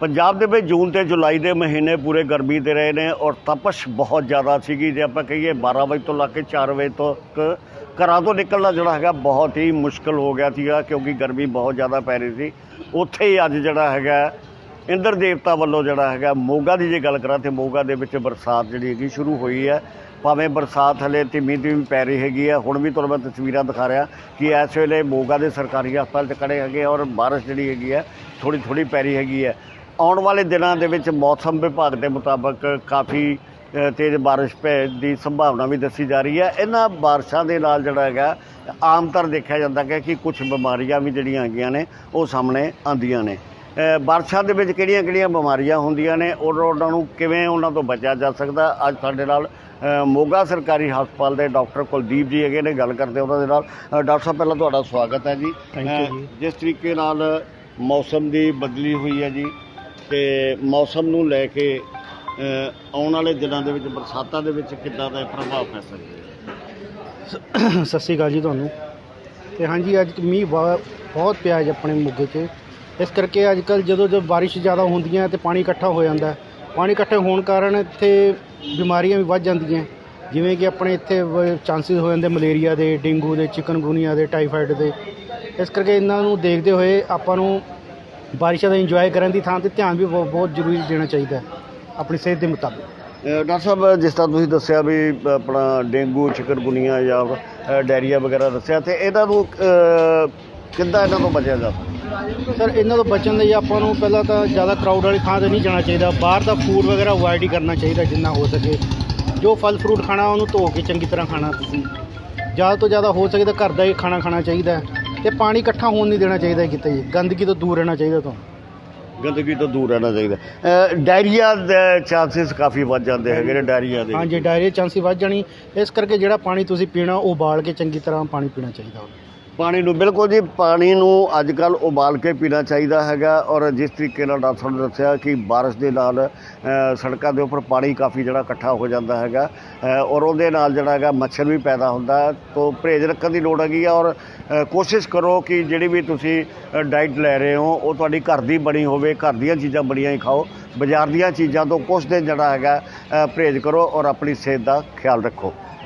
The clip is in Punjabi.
ਪੰਜਾਬ ਦੇ ਵਿੱਚ ਜੂਨ ਤੇ ਜੁਲਾਈ ਦੇ ਮਹੀਨੇ ਪੂਰੇ ਗਰਮੀ ਦੇ ਰਹੇ ਨੇ ਔਰ ਤਪਸ਼ ਬਹੁਤ ਜ਼ਿਆਦਾ ਸੀਗੀ ਜੇ ਆਪਾਂ ਕਹੀਏ 12 ਵਜੇ ਤੋਂ ਲਾ ਕੇ 4 ਵਜੇ ਤੱਕ ਘਰਾਂ ਤੋਂ ਨਿਕਲਣਾ ਜਿਹੜਾ ਹੈਗਾ ਬਹੁਤ ਹੀ ਮੁਸ਼ਕਲ ਹੋ ਗਿਆ ਸੀਗਾ ਕਿਉਂਕਿ ਗਰਮੀ ਬਹੁਤ ਜ਼ਿਆਦਾ ਪੈ ਰਹੀ ਸੀ। ਉੱਥੇ ਹੀ ਅੱਜ ਜਿਹੜਾ ਹੈਗਾ ਇੰਦਰ ਦੇਵਤਾ ਵੱਲੋਂ ਜਿਹੜਾ ਹੈਗਾ ਮੋਗਾ ਦੀ ਜੇ ਗੱਲ ਕਰਾਂ ਤੇ ਮੋਗਾ ਦੇ ਵਿੱਚ ਬਰਸਾਤ ਜਿਹੜੀ ਹੈਗੀ ਸ਼ੁਰੂ ਹੋਈ ਹੈ। ਭਾਵੇਂ ਬਰਸਾਤ ਹਲੇ ਧੀਮੀ ਧੀਮੀ ਪੈ ਰਹੀ ਹੈਗੀ ਹੈ। ਹੁਣ ਵੀ ਤੁਹਾਨੂੰ ਮੈਂ ਤਸਵੀਰਾਂ ਦਿਖਾ ਰਿਹਾ ਕਿ ਇਸ ਵੇਲੇ ਮੋਗਾ ਦੇ ਸਰਕਾਰੀ ਹਸਪਤਾਲ 'ਚ ਖੜੇ ਹੈਗੇ ਔਰ ਬਾਰਿਸ਼ ਜਿਹੜੀ ਹੈਗੀ ਹੈ ਥੋੜੀ ਥੋੜੀ ਪੈ ਰਹੀ ਹੈਗੀ ਹੈ। ਆਉਣ ਵਾਲੇ ਦਿਨਾਂ ਦੇ ਵਿੱਚ ਮੌਸਮ ਵਿਭਾਗ ਦੇ ਮੁਤਾਬਕ ਕਾਫੀ ਤੇਜ਼ ਬਾਰਿਸ਼ ਪੈਣ ਦੀ ਸੰਭਾਵਨਾ ਵੀ ਦੱਸੀ ਜਾ ਰਹੀ ਹੈ। ਇਹਨਾਂ ਬਾਰਿਸ਼ਾਂ ਦੇ ਨਾਲ ਜਿਹੜਾ ਹੈਗਾ ਆਮ ਤੌਰ ਦੇਖਿਆ ਜਾਂਦਾ ਹੈ ਕਿ ਕੁਝ ਬਿਮਾਰੀਆਂ ਵੀ ਜਿਹੜੀਆਂ ਹੈਗੀਆਂ ਨੇ ਉਹ ਸਾਹਮਣੇ ਆਉਂਦੀਆਂ ਨੇ। ਬਾਰਿਸ਼ਾਂ ਦੇ ਵਿੱਚ ਕਿਹੜੀਆਂ-ਕਿਹੜੀਆਂ ਬਿਮਾਰੀਆਂ ਹੁੰਦੀਆਂ ਨੇ ਔਰ ਉਹਨਾਂ ਨੂੰ ਕਿਵੇਂ ਉਹਨਾਂ ਤੋਂ ਬਚਿਆ ਜਾ ਸਕਦਾ? ਅੱਜ ਸਾਡੇ ਨਾਲ ਮੋਗਾ ਸਰਕਾਰੀ ਹਸਪਤਾਲ ਦੇ ਡਾਕਟਰ ਕੁਲਦੀਪ ਜੀ ਹੈਗੇ ਨੇ ਗੱਲ ਕਰਦੇ ਉਹਨਾਂ ਦੇ ਨਾਲ। ਡਾਕਟਰ ਸਾਹਿਬ ਪਹਿਲਾਂ ਤੁਹਾਡਾ ਸਵਾਗਤ ਹੈ ਜੀ। ਜਿਸ ਤਰੀਕੇ ਨਾਲ ਮੌਸਮ ਦੀ ਬਦਲੀ ਹੋਈ ਹੈ ਜੀ ਤੇ ਮੌਸਮ ਨੂੰ ਲੈ ਕੇ ਆਉਣ ਵਾਲੇ ਦਿਨਾਂ ਦੇ ਵਿੱਚ, ਬਰਸਾਤਾਂ ਦੇ ਵਿੱਚ ਕਿੱਦਾਂ ਦਾ ਇਹ ਪ੍ਰਭਾਵ ਪੈ ਸਕਦਾ ਹੈ? ਸਤਿ ਸ਼੍ਰੀ ਅਕਾਲ ਜੀ ਤੁਹਾਨੂੰ। ਤੇ ਹਾਂਜੀ, ਅੱਜ ਮੀਂਹ ਬਹੁਤ ਬਹੁਤ ਪਿਆ ਜੀ ਆਪਣੇ ਮੋਗੇ 'ਚ ਇਸ ਕਰਕੇ ਅੱਜ ਕੱਲ ਜਦੋਂ ਜਦੋਂ ਬਾਰਿਸ਼ ਜ਼ਿਆਦਾ ਹੁੰਦੀਆਂ ਹੈ ਤੇ ਪਾਣੀ ਇਕੱਠਾ ਹੋ ਜਾਂਦਾ। ਪਾਣੀ ਇਕੱਠੇ ਹੋਣ ਕਾਰਨ ਇੱਥੇ ਬਿਮਾਰੀਆਂ ਵੀ ਵੱਧ ਜਾਂਦੀਆਂ। ਜਿਵੇਂ ਕਿ ਆਪਣੇ ਇੱਥੇ ਚਾਂਸਸ ਹੋ ਜਾਂਦੇ ਮਲੇਰੀਆ ਦੇ, ਡੇਂਗੂ ਦੇ, ਚਿਕਨਗੁਨੀਆ ਦੇ ਟਾਈਫਾਈਡ ਦੇ। ਇਸ ਕਰਕੇ ਇਹਨਾਂ ਨੂੰ ਦੇਖਦੇ ਹੋਏ ਆਪਾਂ ਨੂੰ ਬਾਰਿਸ਼ਾਂ ਦਾ ਇੰਜੋਏ ਕਰਨ ਦੀ ਥਾਂ ਤੇ ਧਿਆਨ ਵੀ ਬਹੁਤ ਬਹੁਤ ਜ਼ਰੂਰੀ ਦੇਣਾ ਚਾਹੀਦਾ ਹੈ ਆਪਣੀ ਸਿਹਤ ਦੇ ਮੁਤਾਬਿਕ। ਡਾਕਟਰ ਸਾਹਿਬ ਜਿਸ ਤਰ੍ਹਾਂ ਤੁਸੀਂ ਦੱਸਿਆ ਵੀ ਆਪਣਾ ਡੇਂਗੂ ਚਿਕਨਗੁਨੀਆ ਜਾਂ ਡਾਇਰੀਆ ਵਗੈਰਾ ਦੱਸਿਆ ਤੇ ਇਹਨਾਂ ਨੂੰ ਕਿੱਦਾਂ ਇਹਨਾਂ ਤੋਂ ਬਚਿਆ ਜਾ ਸਕਦਾ? ਸਰ ਇਹਨਾਂ ਤੋਂ ਬਚਣ ਲਈ ਆਪਾਂ ਨੂੰ ਪਹਿਲਾਂ ਤਾਂ ਜ਼ਿਆਦਾ ਕਰਾਊਡ ਵਾਲੀ ਥਾਂ ਤੇ ਨਹੀਂ ਜਾਣਾ ਚਾਹੀਦਾ। ਬਾਹਰ ਦਾ ਫੂਡ ਵਗੈਰਾ ਅਵੋਇਡ ਹੀ ਕਰਨਾ ਚਾਹੀਦਾ ਜਿੰਨਾ ਹੋ ਸਕੇ। ਜੋ ਫਲ ਫਰੂਟ ਖਾਣਾ ਉਹਨੂੰ ਧੋ ਕੇ ਚੰਗੀ ਤਰ੍ਹਾਂ ਖਾਣਾ ਤੁਸੀਂ। ਜ਼ਿਆਦਾ ਤੋਂ ਜ਼ਿਆਦਾ ਹੋ ਸਕੇ ਤਾਂ ਘਰ ਦਾ ਹੀ ਖਾਣਾ ਖਾਣਾ ਚਾਹੀਦਾ ਹੈ। ਤੇ ਪਾਣੀ ਇਕੱਠਾ ਹੋਣ ਨਹੀਂ ਦੇਣਾ ਚਾਹੀਦਾ ਕਿਤੇ ਵੀ ਗੰਦਗੀ ਤੋਂ ਦੂਰ ਰਹਿਣਾ ਚਾਹੀਦਾ ਤੁਹਾਨੂੰ। ਗੰਦਗੀ ਤੋਂ ਦੂਰ ਰਹਿਣਾ ਚਾਹੀਦਾ। ਡਾਇਰੀਆ ਦੇ ਚਾਂਸਸ ਕਾਫੀ ਵੱਧ ਜਾਂਦੇ ਹੈਗੇ ਨੇ ਡਾਇਰੀਆ ਦੇ ਹਾਂਜੀ ਡਾਇਰੀਆ ਚਾਂਸੀ ਵੱਧ ਜਾਣੀ। ਇਸ ਕਰਕੇ ਜਿਹੜਾ ਪਾਣੀ ਤੁਸੀਂ ਪੀਣਾ ਉਹ ਉਬਾਲ ਕੇ ਚੰਗੀ ਤਰ੍ਹਾਂ ਪਾਣੀ ਪੀਣਾ ਚਾਹੀਦਾ। ਪਾਣੀ ਨੂੰ, ਬਿਲਕੁਲ ਜੀ, ਪਾਣੀ ਨੂੰ ਅੱਜ ਕੱਲ ਉਬਾਲ ਕੇ ਪੀਣਾ ਚਾਹੀਦਾ ਹੈਗਾ ਔਰ ਜਿਸ ਤਰੀਕੇ ਨਾਲ ਡਾਕਟਰ ਨੇ ਦੱਸਿਆ ਕਿ ਬਾਰਿਸ਼ ਦੇ ਨਾਲ ਸੜਕਾਂ ਦੇ ਉੱਪਰ ਪਾਣੀ ਕਾਫੀ ਜਿਹੜਾ ਇਕੱਠਾ ਹੋ ਜਾਂਦਾ ਹੈਗਾ ਔਰ ਉਹਦੇ ਨਾਲ ਜਿਹੜਾ ਹੈਗਾ ਮੱਛਰ ਵੀ ਪੈਦਾ ਹੁੰਦਾ ਤੋਂ ਪਰਹੇਜ਼ ਰੱਖਣ ਦੀ ਲੋੜ ਹੈਗੀ ਆ ਔਰ ਕੋਸ਼ਿਸ਼ ਕਰੋ ਕਿ ਜਿਹੜੀ ਵੀ ਤੁਸੀਂ ਡਾਈਟ ਲੈ ਰਹੇ ਹੋ, ਉਹ ਤੁਹਾਡੀ ਘਰ ਦੀ ਬਣੀ ਹੋਵੇ, ਘਰ ਦੀਆਂ ਚੀਜ਼ਾਂ ਬਣੀਆਂ ਹੀ ਖਾਓ, ਬਾਜ਼ਾਰ ਦੀਆਂ ਚੀਜ਼ਾਂ ਤੋਂ ਕੁਛ ਦਿਨ ਜਿਹੜਾ ਹੈਗਾ ਪਰਹੇਜ਼ ਕਰੋ ਔਰ ਆਪਣੀ ਸਿਹਤ ਦਾ ਖਿਆਲ ਰੱਖੋ।